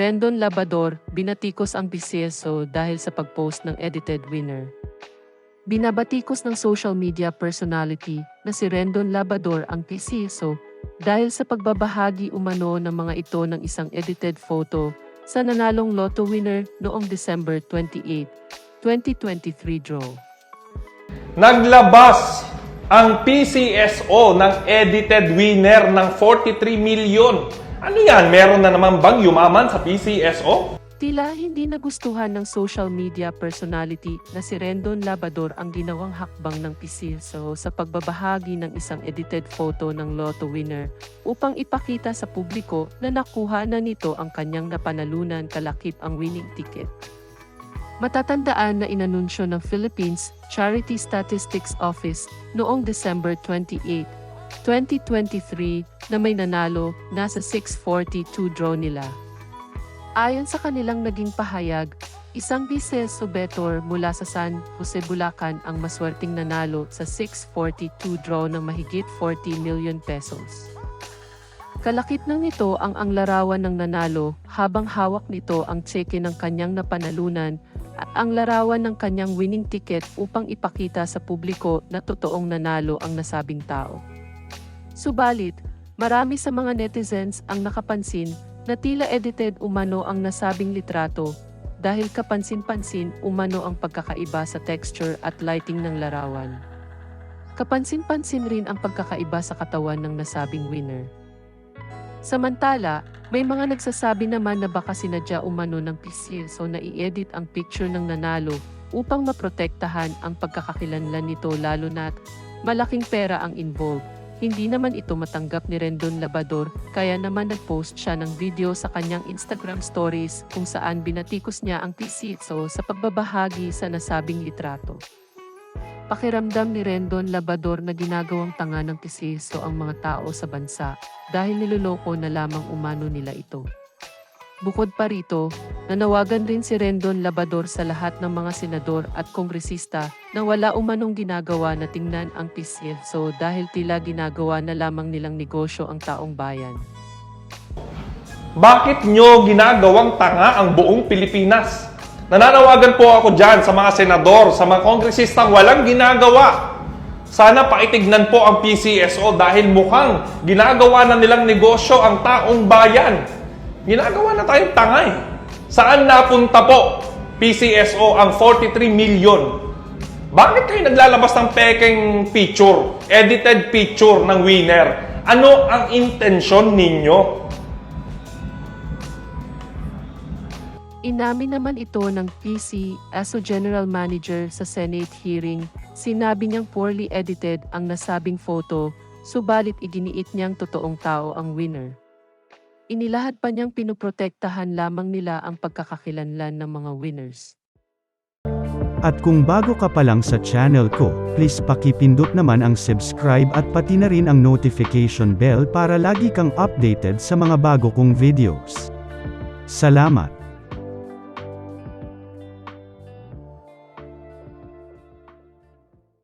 Rendon Labador, binatikos ang BCSO dahil sa pagpost ng edited winner. Binabatikos ng social media personality na si Rendon Labador ang PCSO dahil sa pagbabahagi umano ng mga ito ng isang edited photo sa nanalong lotto winner noong December 28, 2023 draw. Naglabas ang PCSO ng edited winner ng 43 million. Ano yan? Meron na naman bang yumaman sa PCSO? Tila hindi nagustuhan ng social media personality na si Rendon Labador ang ginawang hakbang ng PCSO sa pagbabahagi ng isang edited photo ng lotto winner upang ipakita sa publiko na nakuha na nito ang kanyang napanalunan kalakip ang winning ticket. Matatandaan na inanunsyo ng Philippines Charity Statistics Office noong December 28, 2023 na may nanalo nasa 642 draw nila. Ayon sa kanilang naging pahayag, isang business subetor mula sa San Jose, Bulacan ang maswerteng nanalo sa 642 draw ng mahigit 40 million pesos. Kalakip ng nito ang ang larawan ng nanalo habang hawak nito ang tseke ng kanyang napanalunan at ang larawan ng kanyang winning ticket upang ipakita sa publiko na totoong nanalo ang nasabing tao. Subalit, marami sa mga netizens ang nakapansin na tila edited umano ang nasabing litrato dahil kapansin-pansin umano ang pagkakaiba sa texture at lighting ng larawan. Kapansin-pansin rin ang pagkakaiba sa katawan ng nasabing winner. Samantala, may mga nagsasabi naman na baka sinadya umano ng PCSO na i-edit ang picture ng nanalo upang maprotektahan ang pagkakakilanlan nito lalo na't malaking pera ang involved. Hindi naman ito matanggap ni Rendon Labador, kaya naman nag-post siya ng video sa kanyang Instagram stories kung saan binatikos niya ang PCSO sa pagbabahagi sa nasabing litrato. Pakiramdam ni Rendon Labador na ginagawang tanga ng PCSO ang mga tao sa bansa dahil niloloko na lamang umano nila ito. Bukod pa rito, nanawagan rin si Rendon Labador sa lahat ng mga senador at kongresista na wala umanong ginagawa na tingnan ang PCSO dahil tila ginagawa na lamang nilang negosyo ang taong bayan. Bakit nyo ginagawang tanga ang buong Pilipinas? Nananawagan po ako dyan sa mga senador, sa mga kongresistang walang ginagawa. Sana paitignan po ang PCSO dahil mukhang ginagawa na nilang negosyo ang taong bayan. Ginagawa na tayong tanga eh. Saan napunta po PCSO ang 43 million? Bakit kayo naglalabas ng peking picture, edited picture ng winner? Ano ang intensyon ninyo? Inamin naman ito ng PC as General Manager sa Senate hearing, sinabi niyang poorly edited ang nasabing photo, subalit iginiit niyang totoong tao ang winner. Inilahad pa niyang pinuprotektahan lamang nila ang pagkakakilanlan ng mga winners. At kung bago ka pa lang sa channel ko, please pakipindot naman ang subscribe at pati na rin ang notification bell para lagi kang updated sa mga bago kong videos. Salamat!